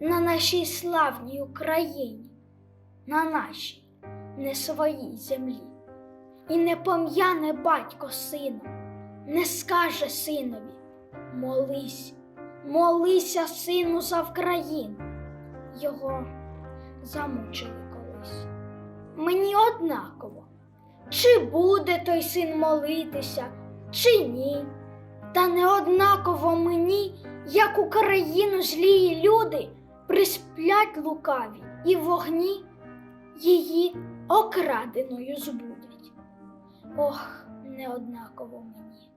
на нашій славній Україні, на нашій не своїй землі. І не пом'яне батько сина, не скаже синові, молись, молися, сину, за Вкраїну. Його замучили колись. Мені однаково, чи буде той син молитися, чи ні. Та не однаково мені, як Україну злії люди присплять лукаві і вогні її окраденою збудять. Ох, неоднаково мені.